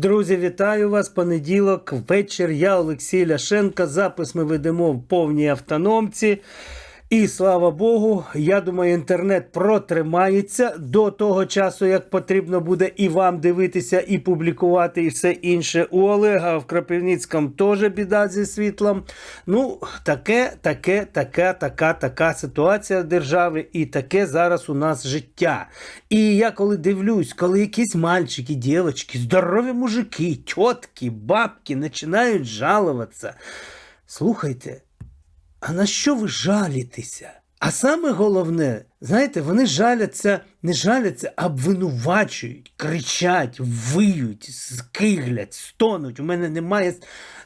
Друзі, вітаю вас. Понеділок, вечір. Я Олексій Ляшенко. Запис ми ведемо в повній автономці. І слава Богу, я думаю, інтернет протримається до того часу, як потрібно буде і вам дивитися, і публікувати, і все інше. У Олега в Кропивницькому теж біда зі світлом. Ну, таке, таке, така, така, така ситуація в державі, і таке зараз у нас життя. І я коли дивлюсь, коли якісь мальчики, дівчатки, здорові мужики, тітки, бабки починають жалуватися. Слухайте. А на що ви жалітеся? А саме головне, знаєте, вони жаляться, не жаляться, а обвинувачують, кричать, виють, скиглять, стонуть. У мене немає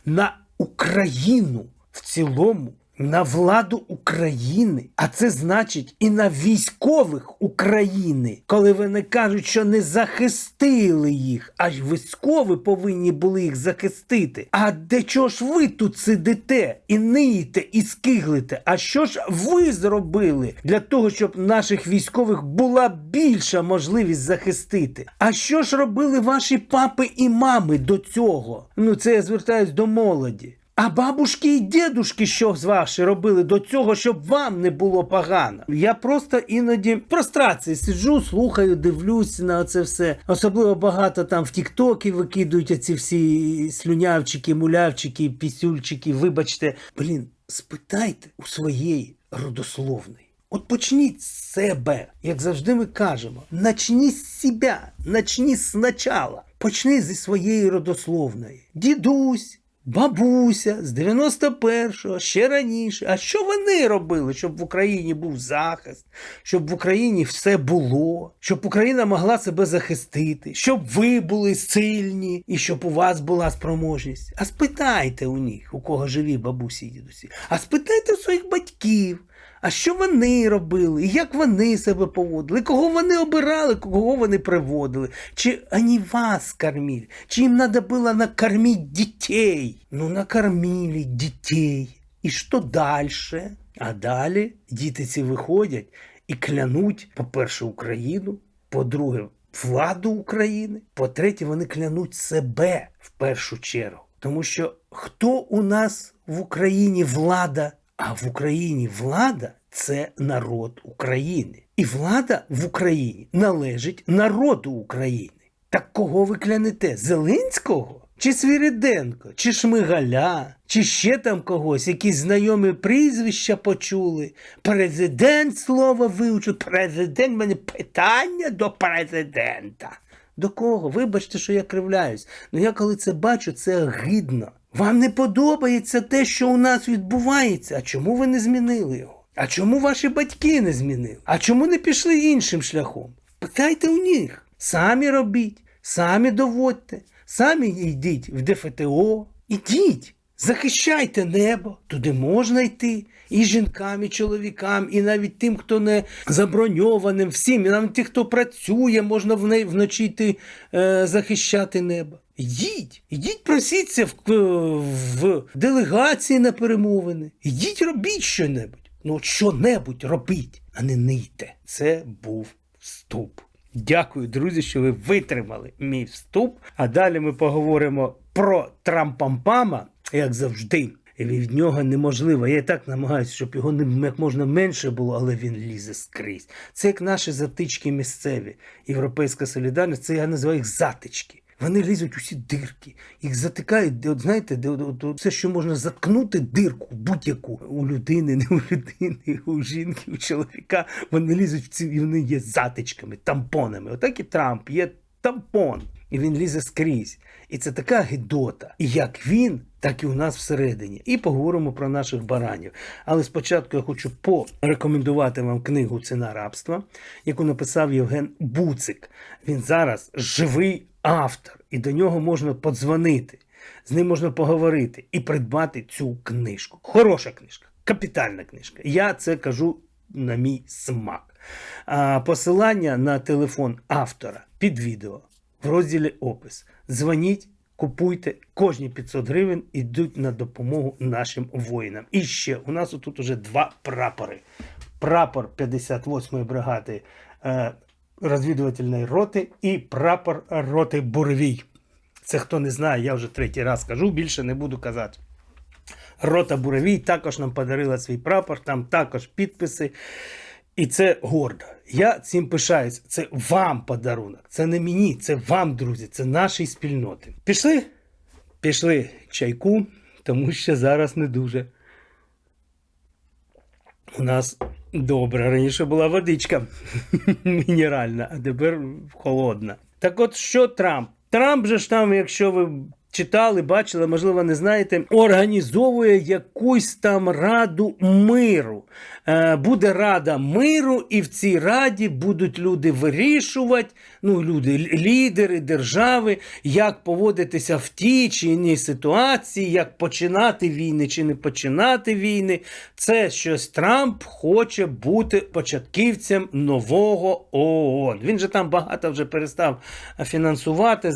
на Україну в цілому. На владу України, а це значить і на військових України, коли вони кажуть, що не захистили їх, а військові повинні були їх захистити. А де чого ж ви тут сидите і ниєте, і скиглите? А що ж ви зробили для того, щоб наших військових була більша можливість захистити? А що ж робили ваші папи і мами до цього? Ну це я звертаюсь до молоді. А бабушки і дідушки, що з ваші робили до цього, щоб вам не було погано. Я просто іноді в прострації сиджу, слухаю, дивлюсь на це все. Особливо багато там в Тіктокі викидують оці всі слюнявчики, мулявчики, пісюльчики. Вибачте, блін, спитайте у своєї родословної. От почніть з себе, як завжди ми кажемо. Начні з себе, начні спочатку. Почни зі своєї родословної. Дідусь. Бабуся з 91-го, ще раніше. А що вони робили, щоб в Україні був захист, щоб в Україні все було, щоб Україна могла себе захистити, щоб ви були сильні і щоб у вас була спроможність? А спитайте у них, у кого живі бабусі і дідусі, а спитайте у своїх батьків. А що вони робили, і як вони себе поводили, кого вони обирали, кого вони приводили, чи вони вас кормили, чи їм треба було накормити дітей? Ну, накормили дітей. І що далі? А далі діти ці виходять і клянуть, по-перше, Україну, по-друге, владу України, по-третє, вони клянуть себе в першу чергу. Тому що хто у нас в Україні влада? А в Україні влада це народ України. І влада в Україні належить народу України. Так кого ви клянете? Зеленського? Чи Свіриденко, чи Шмигаля, чи ще там когось, якісь знайомі прізвища почули. Президент слово вивчив. Президент мене питання до президента. До кого? Вибачте, що я кривляюсь. Ну я коли це бачу, це гидно. Вам не подобається те, що у нас відбувається. А чому ви не змінили його? А чому ваші батьки не змінили? А чому не пішли іншим шляхом? Питайте у них. Самі робіть, самі доводьте, самі йдіть в ДФТО. Ідіть, захищайте небо, туди можна йти. І жінкам, і чоловікам, і навіть тим, хто не заброньованим, всім, і навіть тим, хто працює, можна вночі йти е, захищати небо. Йдіть, ідіть, просіться в, в делегації на перемовини. Ідіть, робіть що-небудь. Ну, що-небудь робіть, а не нийте. Це був вступ. Дякую, друзі, що ви витримали мій вступ. А далі ми поговоримо про Трампампама, як завжди. І від нього неможливо. Я і так намагаюся, щоб його як можна менше було, але він лізе скрізь. Це як наші затички місцеві. Європейська солідарність, це я називаю їх затички. Вони лізуть усі дирки, їх затикають, де, от знаєте, де от, от, все, що можна заткнути дирку будь-яку у людини, не у людини, у жінки, у чоловіка. Вони лізуть в ці і вони є затичками, тампонами. Отак і Трамп є тампон. І він лізе скрізь. І це така гидота. І як він, так і у нас всередині. І поговоримо про наших баранів. Але спочатку я хочу порекомендувати вам книгу Ціна рабства, яку написав Євген Буцик. Він зараз живий автор, і до нього можна подзвонити, з ним можна поговорити і придбати цю книжку. Хороша книжка, капітальна книжка. Я це кажу на мій смак. Посилання на телефон автора під відео в розділі опис. Дзвоніть. Купуйте кожні 500 гривень йдуть на допомогу нашим воїнам. І ще у нас тут уже два прапори. Прапор 58-ї бригади е, розвідувальної роти і прапор роти Буревій. Це хто не знає, я вже третій раз кажу, більше не буду казати. Рота Буровій також нам подарила свій прапор, там також підписи. І це гордо. Я цим пишаюсь. Це вам подарунок. Це не мені, це вам, друзі, це нашій спільноти. Пішли? Пішли чайку, тому що зараз не дуже. У нас добре. Раніше була водичка мінеральна, а тепер холодна. Так от що Трамп? Трамп же ж там, якщо ви читали, бачили, можливо, не знаєте, організовує якусь там раду миру. Е, буде рада миру, і в цій раді будуть люди вирішувати, ну, люди, лідери держави, як поводитися в тій чи іншій ситуації, як починати війни чи не починати війни. Це щось Трамп хоче бути початківцем нового ООН. Він же там багато вже перестав фінансувати.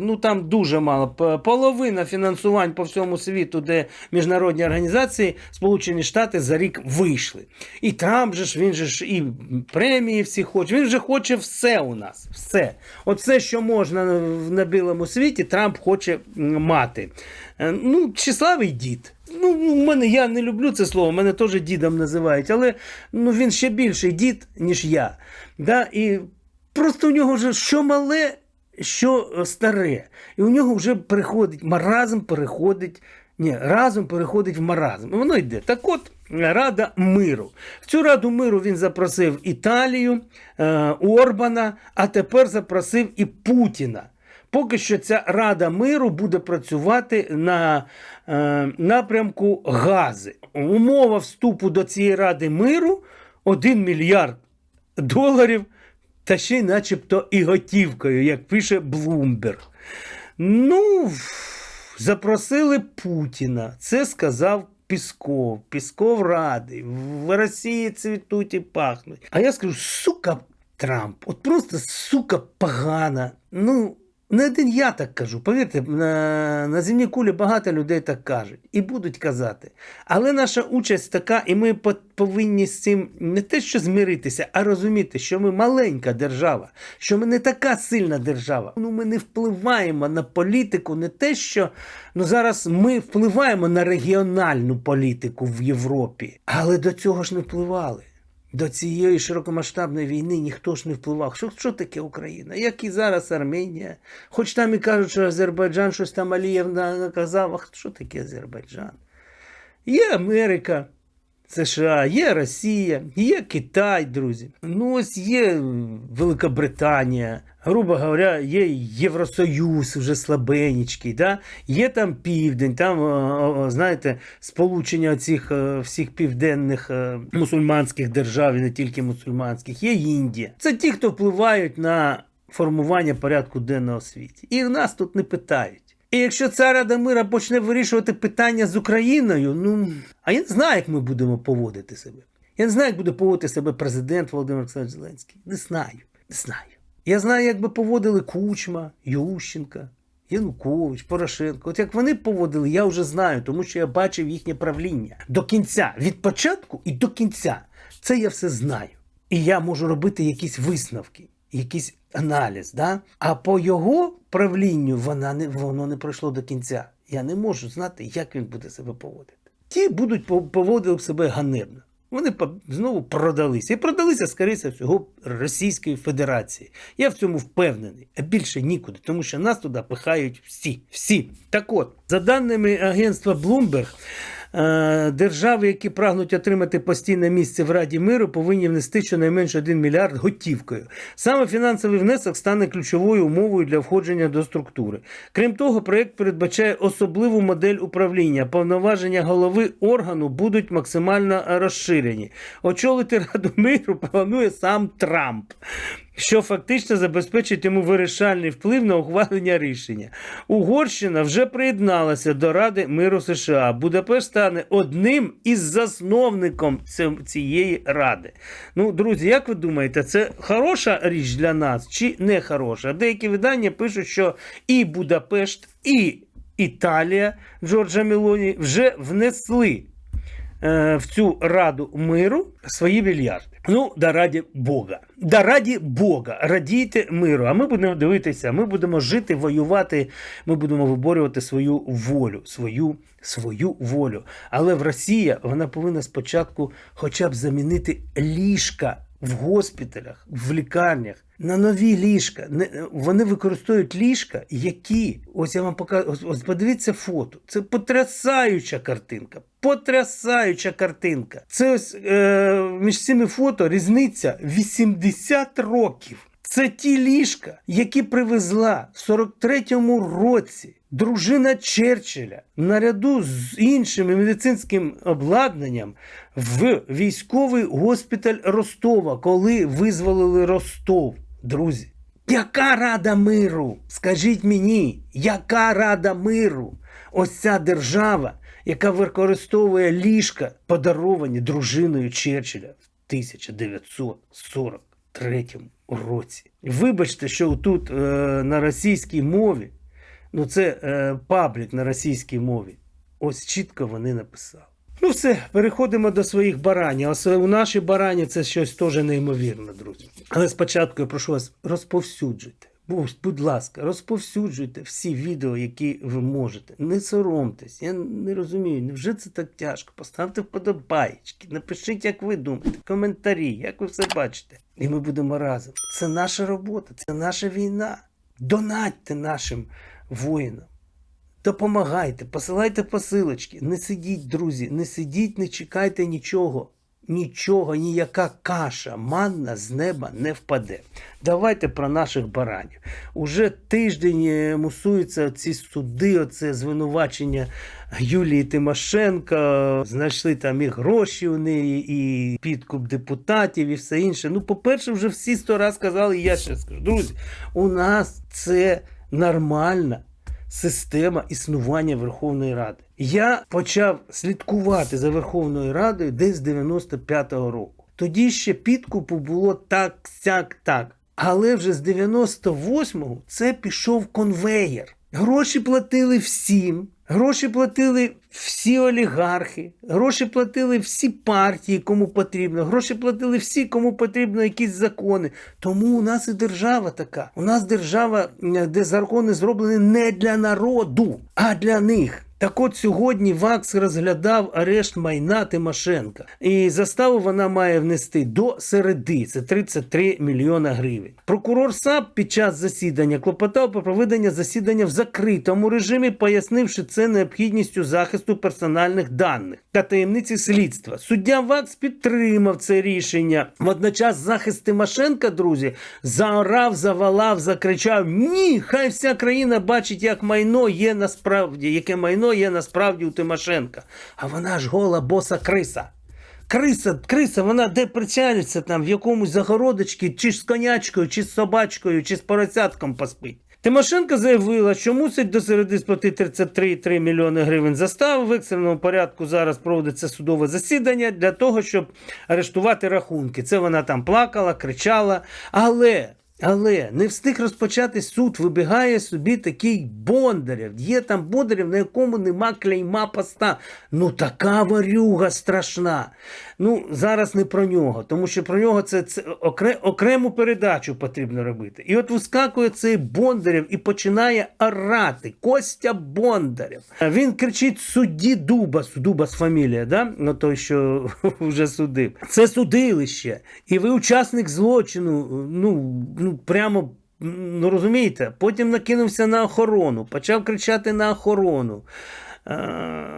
Ну там дуже мало. Половина фінансувань по всьому світу, де міжнародні організації, Сполучені Штати за рік вийшли. І Трамп же ж він же ж і премії всі хоче. Він же хоче все у нас. Все. Все, що можна на, білому світі, Трамп хоче мати. Е, Ну, числавий дід. Ну, у мене я не люблю це слово, мене теж дідом називають, але ну, він ще більший дід, ніж я. Да? І просто у нього вже що мале, що е, старе. І у нього вже переходить, маразм переходить. Ні, разом переходить в маразм. Воно йде. Так от, Рада миру. В цю Раду миру він запросив Італію, е, Орбана, а тепер запросив і Путіна. Поки що ця Рада миру буде працювати на е, напрямку Гази. Умова вступу до цієї Ради миру 1 мільярд доларів, та ще й начебто і готівкою, як пише Блумберг. Ну, запросили Путіна. Це сказав Пісков. Пісков радий. В Росії цвітуть і пахнуть. А я скажу, сука, Трамп, от просто сука погана. Ну, не один я так кажу. Повірте, на, на земній кулі багато людей так кажуть і будуть казати. Але наша участь така, і ми по- повинні з цим не те, що змиритися, а розуміти, що ми маленька держава, що ми не така сильна держава. Ну, ми не впливаємо на політику, не те, що ну зараз ми впливаємо на регіональну політику в Європі, але до цього ж не впливали. До цієї широкомасштабної війни ніхто ж не впливав. Що, що таке Україна? Як і зараз Арменія. Хоч там і кажуть, що Азербайджан щось там Алієв наказав. А що таке Азербайджан? Є Америка, США, є Росія, є Китай, друзі. Ну ось є Великобританія. Грубо говоря, є Євросоюз вже слабенечкий, да? є там південь, там, знаєте, сполучення цих всіх південних е, мусульманських держав, і не тільки мусульманських, є Індія. Це ті, хто впливають на формування порядку денного світі. І нас тут не питають. І якщо ця Рада мира почне вирішувати питання з Україною, ну а я не знаю, як ми будемо поводити себе. Я не знаю, як буде поводити себе президент Володимир Олександрович Зеленський. Не знаю, не знаю. Я знаю, як би поводили Кучма, Ющенка, Янукович, Порошенко. От як вони поводили, я вже знаю, тому що я бачив їхнє правління до кінця, від початку і до кінця. Це я все знаю. І я можу робити якісь висновки, якийсь аналіз. Да? А по його правлінню вона не, воно не пройшло до кінця. Я не можу знати, як він буде себе поводити. Ті будуть по- поводили себе ганебно. Вони знову продалися. І продалися, скоріше всього, Російської Федерації. Я в цьому впевнений. А більше нікуди, тому що нас туди пихають всі. Всі. Так от, за даними агентства Bloomberg, держави, які прагнуть отримати постійне місце в Раді миру, повинні внести щонайменше 1 мільярд готівкою. Саме фінансовий внесок стане ключовою умовою для входження до структури. Крім того, проєкт передбачає особливу модель управління. Повноваження голови органу будуть максимально розширені. Очолити Раду миру планує сам Трамп. Що фактично забезпечить йому вирішальний вплив на ухвалення рішення. Угорщина вже приєдналася до Ради миру США. Будапешт стане одним із засновником цієї ради. Ну, друзі, як ви думаєте, це хороша річ для нас чи не хороша? Деякі видання пишуть, що і Будапешт, і Італія Джорджа Мелоні вже внесли в цю раду миру свої мільярди. Ну, да раді Бога. Да раді Бога, радійте миру. А ми будемо дивитися, ми будемо жити, воювати, ми будемо виборювати свою волю, свою, свою волю. Але в Росії вона повинна спочатку хоча б замінити ліжка в госпіталях, в лікарнях на нові ліжка. Вони використовують ліжка, які, ось я вам покажу, ось, подивіться фото. Це потрясаюча картинка. Потрясаюча картинка. Це ось е, між цими фото різниця 80 років. Це ті ліжка, які привезла в 43-му році дружина Черчилля наряду з іншим медицинським обладнанням в військовий госпіталь Ростова, коли визволили Ростов. Друзі, яка рада миру? Скажіть мені, яка рада миру? Ось ця держава, яка використовує ліжка, подаровані дружиною Черчилля в 1943 році. Вибачте, що тут е, на російській мові, ну це е, паблік на російській мові, ось чітко вони написали. Ну все, переходимо до своїх баранів. Ось у нашій барані це щось теж неймовірне, друзі. Але спочатку я прошу вас, розповсюджуйте. Будь ласка, розповсюджуйте всі відео, які ви можете. Не соромтесь. Я не розумію, невже це так тяжко? Поставте вподобайки, напишіть, як ви думаєте, коментарі, як ви все бачите. І ми будемо разом. Це наша робота, це наша війна. Донатьте нашим воїнам. Допомагайте, посилайте посилочки. Не сидіть, друзі, не сидіть, не чекайте нічого. Нічого, ніяка каша, манна з неба не впаде. Давайте про наших баранів. Уже тиждень е, мусуються ці суди, оце звинувачення Юлії Тимошенко. Знайшли там і гроші у неї, і підкуп депутатів, і все інше. Ну, по-перше, вже всі сто раз сказали, і я ще скажу. Друзі, у нас це нормальна система існування Верховної Ради. Я почав слідкувати за Верховною Радою десь з 95-го року. Тоді ще підкупу було так, сяк, так. Але вже з 98-го це пішов конвеєр. Гроші платили всім. Гроші платили всі олігархи, гроші платили всі партії, кому потрібно, гроші платили всі, кому потрібно якісь закони. Тому у нас і держава така. У нас держава, е, де закони зроблені не для народу, а для них. Так от сьогодні ВАКС розглядав арешт майна Тимошенка. І заставу вона має внести до середи. Це 33 мільйона гривень. Прокурор САП під час засідання клопотав про проведення засідання в закритому режимі, пояснивши це необхідністю захисту персональних даних та таємниці слідства. Суддя ВАКС підтримав це рішення. Водночас захист Тимошенка, друзі, заорав, завалав, закричав: Ні, хай вся країна бачить, як майно є насправді, яке майно є насправді у Тимошенка. А вона ж гола боса криса. Криса, криса, вона де причалиться там в якомусь загородочці, чи з конячкою, чи з собачкою, чи з поросятком поспить. Тимошенко заявила, що мусить до середи сплатити 33,3 мільйони гривень застави. В екстреному порядку зараз проводиться судове засідання для того, щоб арештувати рахунки. Це вона там плакала, кричала. Але. Але не встиг розпочати суд, вибігає собі такий Бондарєв. Є там Бондарєв, на якому нема клейма поста. Ну така варюга страшна. Ну, зараз не про нього, тому що про нього це, це окре, окрему передачу потрібно робити. І от вискакує цей Бондарєв і починає орати. Костя Бондарєв. Він кричить судді Дубас, Дубас фамілія, да? ну той, що вже судив. Це судилище. І ви учасник злочину. Ну, ну прямо. Ну розумієте, потім накинувся на охорону, почав кричати на охорону. Е,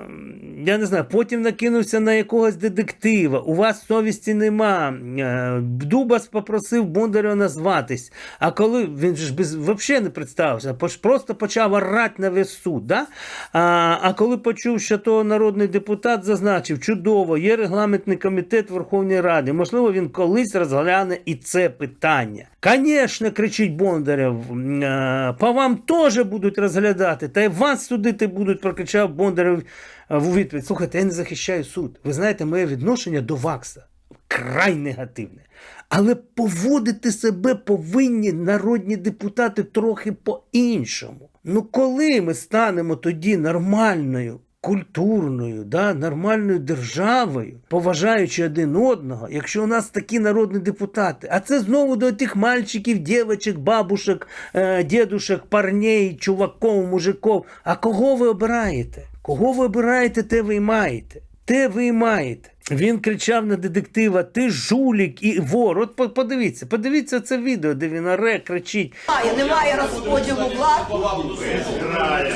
Я не знаю, потім накинувся на якогось детектива. У вас совісті нема. Е, Дубас попросив Бондаря назватись. А коли він ж без взагалі не представився, просто почав орати на весь суд. Да? А, а коли почув, що то народний депутат зазначив, чудово, є регламентний комітет Верховної Ради. Можливо, він колись розгляне і це питання. Звісно, кричить Бондарєв, е, по вам теж будуть розглядати, та й вас судити будуть, прокричав Бондарєв в у відповідь. Слухайте, я не захищаю суд. Ви знаєте, моє відношення до ВАКСа край негативне. Але поводити себе повинні народні депутати трохи по-іншому. Ну коли ми станемо тоді нормальною культурною, да, нормальною державою, поважаючи один одного, якщо у нас такі народні депутати. А це знову до тих мальчиків, дівчаток, бабушек, е, дідушек, парней, чуваків, мужиків. А кого ви обираєте? Кого ви обираєте, те ви маєте. Те ви маєте. Він кричав на детектива: ти жулік і вор. От подивіться, подивіться це відео, де він оре кричить. Немає, немає розподілу влад.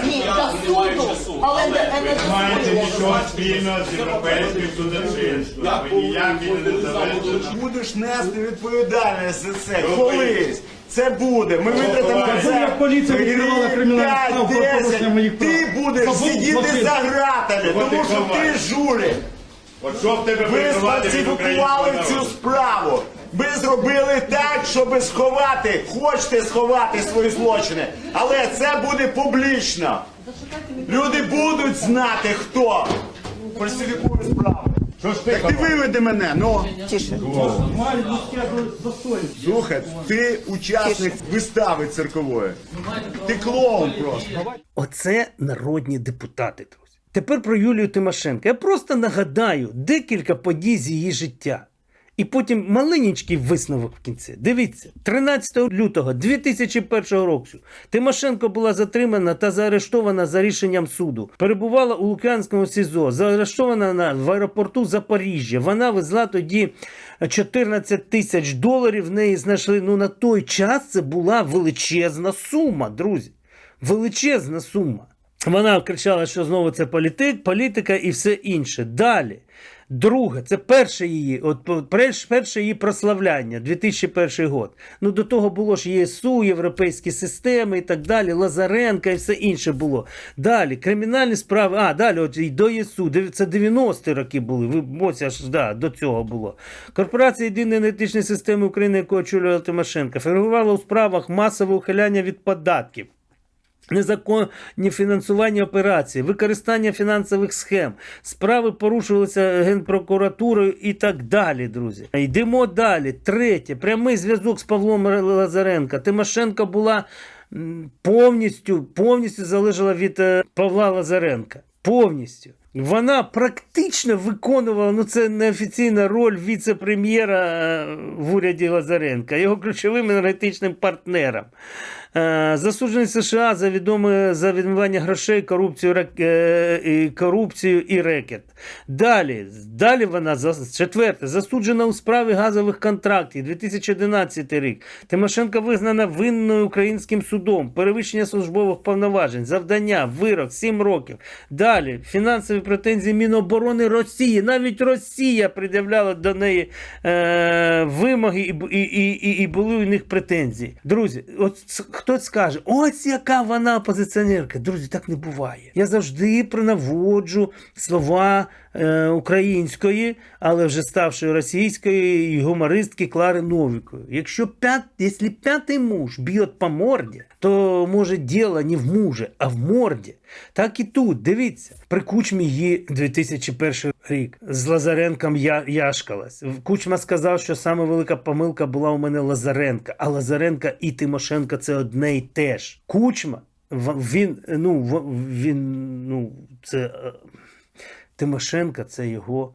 Ні, до суду, але не, Маєте нічого спільного з європейським судочинством. Будеш нести відповідальність за це колись. Це буде. Ми витратимо Це це. як поліція відкривала кримінальну справу про порушення моїх прав. Ти будеш Це сидіти злочин. за гратами, От тому що ти ховай. От що в тебе Ви прикривати від сфальсифікували цю народу? справу. Ви зробили так, щоб сховати, хочете сховати свої злочини, але це буде публічно. Люди будуть знати, хто фальсифікує справу. Що ж ти Так ти виведи мене, ну. Достоинство. Слухай, ти учасник вистави циркової. Ти клоун просто. Оце народні депутати, друзі. Тепер про Юлію Тимошенко. Я просто нагадаю декілька подій з її життя. І потім маленький висновок в кінці. Дивіться, 13 лютого 2001 року Тимошенко була затримана та заарештована за рішенням суду. Перебувала у Лук'янському СІЗО, заарештована на, в аеропорту Запоріжжя. Вона везла тоді 14 тисяч доларів. В неї знайшли. Ну на той час це була величезна сума, друзі. Величезна сума. Вона кричала, що знову це політик, політика і все інше. Далі. Друге, це перше її, от перше її прославляння, 2001 год. Ну до того було ж ЄСУ, європейські системи і так далі, Лазаренка і все інше було. Далі, кримінальні справи, а далі, от до ЄСУ, це 90-ті роки були. Ви ось аж да, до цього було. Корпорація єдиної енергетичної системи України, яку очолювала Тимошенко, фігурувала у справах масового ухиляння від податків. Незаконні фінансування операцій, використання фінансових схем, справи порушувалися генпрокуратурою і так далі, друзі. Йдемо далі. Третє, прямий зв'язок з Павлом Лазаренко. Тимошенко була повністю, повністю залежала від е, Павла Лазаренка. Повністю. Вона практично виконувала, ну це неофіційна роль віце-прем'єра е, в уряді Лазаренка, його ключовим енергетичним партнером. Е, Засуджений США за відоме за відмивання грошей, корупцію, рак- е, корупцію і рекет. Далі, далі вона четверте, засуджена у справі газових контрактів 2011 рік. Тимошенко визнана винною українським судом, перевищення службових повноважень, завдання, вирок, 7 років. Далі фінансові претензії Міноборони Росії. Навіть Росія пред'являла до неї е, вимоги і, і, і, і, були у них претензії. Друзі, от хтось скаже, ось яка вона опозиціонерка. Друзі, так не буває. Я завжди принаводжу слова е, української, але вже ставшої російської гумористки Клари Новікою. Якщо, пят, якщо п'ятий муж б'є по морді, то може діло не в муже, а в морді. Так і тут, дивіться, при кучмі її 2001 рік з Лазаренком я яшкалась. Кучма сказав, що саме велика помилка була у мене Лазаренка, а Лазаренка і Тимошенка це одне й те ж. Кучма, він, ну, він, ну, це е, Тимошенка, це його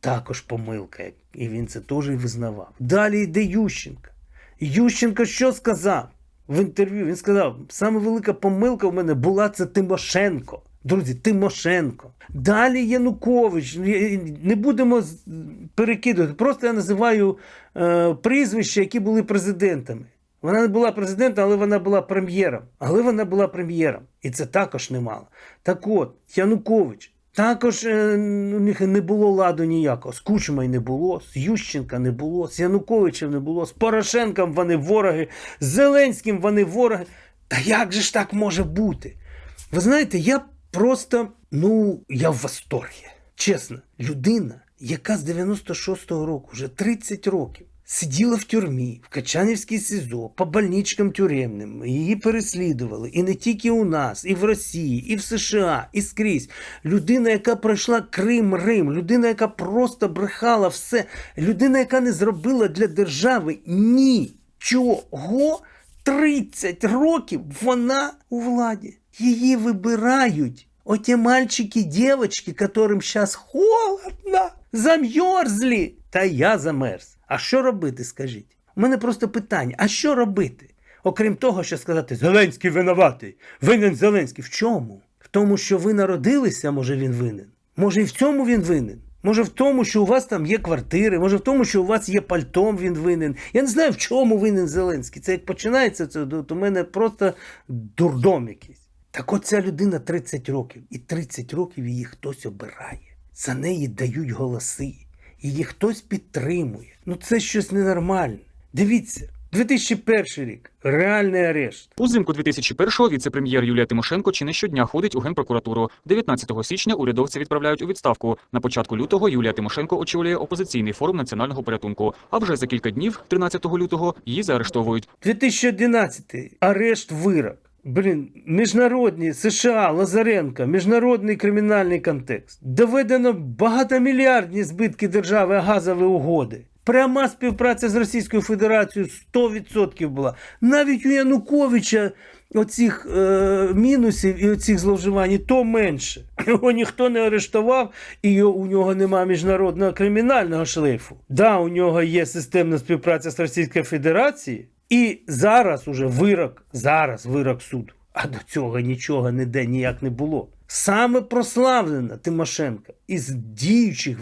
також помилка, і він це теж визнавав. Далі йде Ющенко. Ющенко що сказав в інтерв'ю? Він сказав: саме велика помилка в мене була це Тимошенко. Друзі, Тимошенко. Далі Янукович. Не будемо перекидувати. Просто я називаю е, прізвища, які були президентами. Вона не була президентом, але вона була прем'єром. Але вона була прем'єром. І це також немало. Так от, Янукович. Також е, у них не було ладу ніякого. З Кучмою не було, з Ющенка не було, з Януковичем не було, з Порошенком вони вороги, з Зеленським вони вороги. Та як же ж так може бути? Ви знаєте, я просто, ну, я в восторгі. Чесно, людина, яка з 96-го року, вже 30 років, сиділа в тюрмі, в Качанівській СІЗО, по больничкам тюремним, її переслідували. І не тільки у нас, і в Росії, і в США, і скрізь. Людина, яка пройшла Крим, Рим, людина, яка просто брехала все, людина, яка не зробила для держави нічого. 30 років вона у владі. Її вибирають Оті мальчики, девочки, которым сейчас холодно, замерзли. Та я замерз. А що робити, скажіть? У мене просто питання: а що робити? Окрім того, що сказати, Зеленський винуватий, винен Зеленський. В чому? В тому, що ви народилися, може він винен. Може, і в цьому він винен. Може, в тому, що у вас там є квартири, може в тому, що у вас є пальтом, він винен. Я не знаю, в чому винен Зеленський. Це як починається, це то у мене просто дурдом якийсь. Так от ця людина 30 років, і 30 років її хтось обирає. За неї дають голоси. Її хтось підтримує. Ну це щось ненормальне. Дивіться, 2001 рік реальний арешт. Узимку 2001-го віце-прем'єр Юлія Тимошенко чи не щодня ходить у Генпрокуратуру. 19 січня урядовці відправляють у відставку. На початку лютого Юлія Тимошенко очолює опозиційний форум національного порятунку. А вже за кілька днів, 13 лютого, її заарештовують. 2011 арешт вирок. Блін, міжнародні США, Лазаренко, міжнародний кримінальний контекст. Доведено багатомільярдні збитки держави газові угоди. Пряма співпраця з Російською Федерацією 100% була. Навіть у Януковича оцих е, мінусів і оцих зловживань то менше. Його ніхто не арештував, і у нього немає міжнародного кримінального шлейфу. Да, у нього є системна співпраця з Російською Федерацією, і зараз уже вирок, зараз вирок суду. А до цього нічого ніде ніяк не було. Саме прославлена Тимошенка із діючих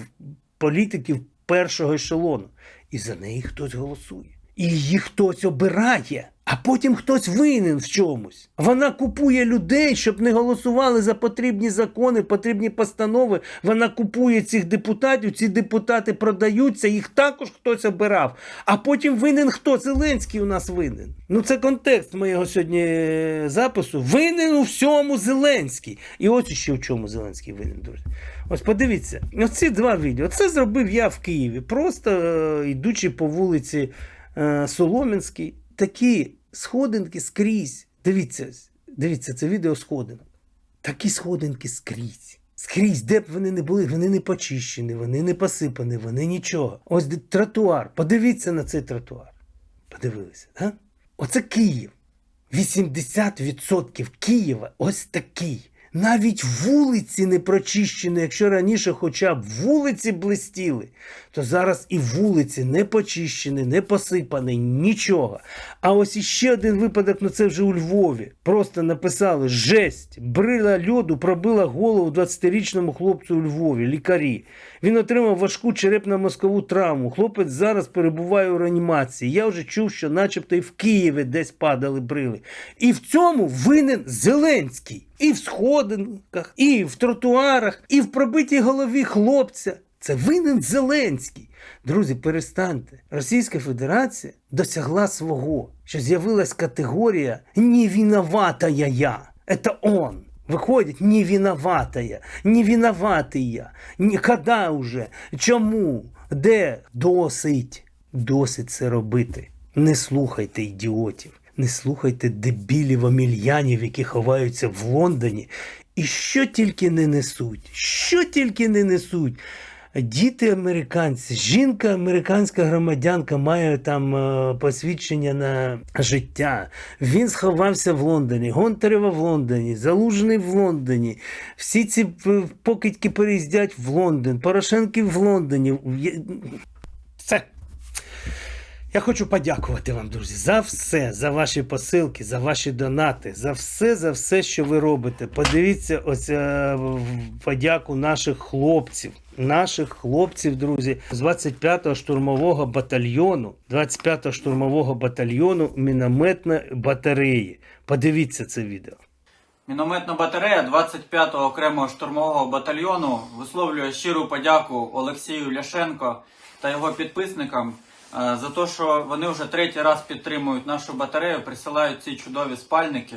політиків першого ешелону. І за неї хтось голосує. І її хтось обирає, а потім хтось винен в чомусь. Вона купує людей, щоб не голосували за потрібні закони, потрібні постанови. Вона купує цих депутатів, ці депутати продаються, їх також хтось обирав. А потім винен хто? Зеленський у нас винен. Ну це контекст моєго сьогодні е, запису. Винен у всьому Зеленський. І ось ще в чому Зеленський винен, друзі. Ось подивіться, оці два відео. Це зробив я в Києві, просто е, йдучи по вулиці е, Соломінській. Такі сходинки скрізь. Дивіться, дивіться, це відео сходинок. Такі сходинки скрізь. Скрізь, де б вони не були, вони не почищені, вони не посипані, вони нічого. Ось тротуар. Подивіться на цей тротуар. Подивилися, так? Оце Київ. 80% Києва ось такий. Навіть вулиці не прочищені. Якщо раніше хоча б вулиці блистіли, то зараз і вулиці не почищені, не посипані, нічого. А ось іще один випадок, ну це вже у Львові. Просто написали жесть, брила льоду пробила голову 20-річному хлопцю у Львові, лікарі. Він отримав важку черепно-мозкову травму. Хлопець зараз перебуває у реанімації. Я вже чув, що начебто і в Києві десь падали брили. І в цьому винен Зеленський. І в сходинках, і в тротуарах, і в пробитій голові хлопця. Це винен Зеленський. Друзі, перестаньте. Російська Федерація досягла свого, що з'явилась категорія «не виноватая я». Это он. Виходить, не виноватая, не виноватий я. Ні, Когда уже? Чому? Де? Досить. Досить це робити. Не слухайте ідіотів. Не слухайте дебілів омільянів, які ховаються в Лондоні, і що тільки не несуть, що тільки не несуть. Діти американці, жінка, американська громадянка має там е, посвідчення на життя. Він сховався в Лондоні, Гонтарева в Лондоні, Залужний в Лондоні. Всі ці е, покидьки переїздять в Лондон, Порошенки в Лондоні. Я хочу подякувати вам, друзі, за все, за ваші посилки, за ваші донати, за все, за все, що ви робите. Подивіться ось е, подяку наших хлопців. Наших хлопців, друзі, з 25-го штурмового батальйону, 25-го штурмового батальйону мінометної батареї. Подивіться це відео. Мінометна батарея 25-го окремого штурмового батальйону висловлює щиру подяку Олексію Ляшенко та його підписникам за те, що вони вже третій раз підтримують нашу батарею, присилають ці чудові спальники.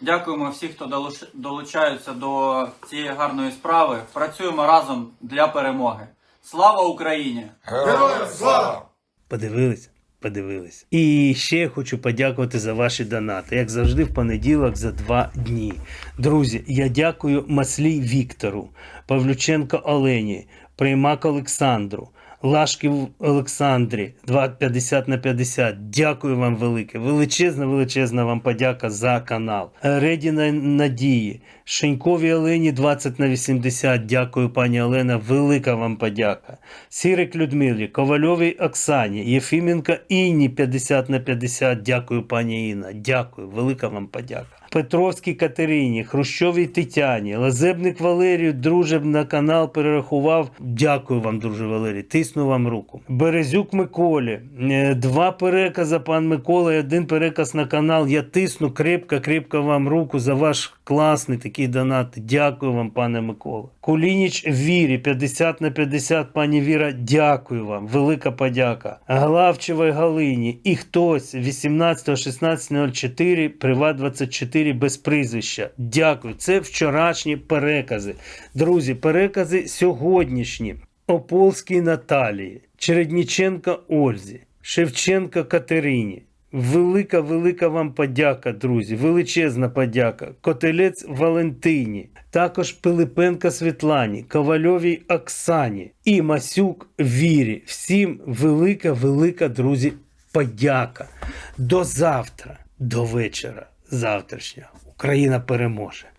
Дякуємо всім, хто долуч- долучаються до цієї гарної справи. Працюємо разом для перемоги. Слава Україні! Героям! Подивилися? Подивилися. І ще хочу подякувати за ваші донати. Як завжди, в понеділок за два дні. Друзі, я дякую Маслій Віктору, Павлюченко Олені, Приймак Олександру, Лашків Олександрі 2,50 на 50. Дякую вам велике. Величезна, величезна вам подяка за канал. Редіна Надії, Шеньковій Олені 20 на 80. Дякую, пані Олена. Велика вам подяка. Сірик Людмилі, Ковальовій Оксані, Єфіменка Інні 50 на 50. Дякую, пані Інна. Дякую, велика вам подяка. Петровській Катерині, Хрущовій Тетяні, Лазебник Валерію, друже, на канал перерахував. Дякую вам, друже Валерій. Тисну вам руку. Березюк Миколі. Е, Два перекази, пан Микола, і один переказ на канал. Я тисну крепко, крепко вам руку за ваш класний такий донат. Дякую вам, пане Микола. Кулініч Вірі, 50 на 50, пані Віра, дякую вам. Велика подяка. Главчевій Галині. І хтось 18.16.04, Приват 24 без прізвища. Дякую. Це вчорашні перекази. Друзі, перекази сьогоднішні. Ополській Наталії, Чередніченка Ользі, Шевченка Катерині. Велика, велика вам подяка, друзі. Величезна подяка. Котелець Валентині, також Пилипенка Світлані, Ковальовій Оксані і Масюк Вірі. Всім велика, велика, друзі, подяка. До завтра, до вечора, завтрашнього. Україна переможе.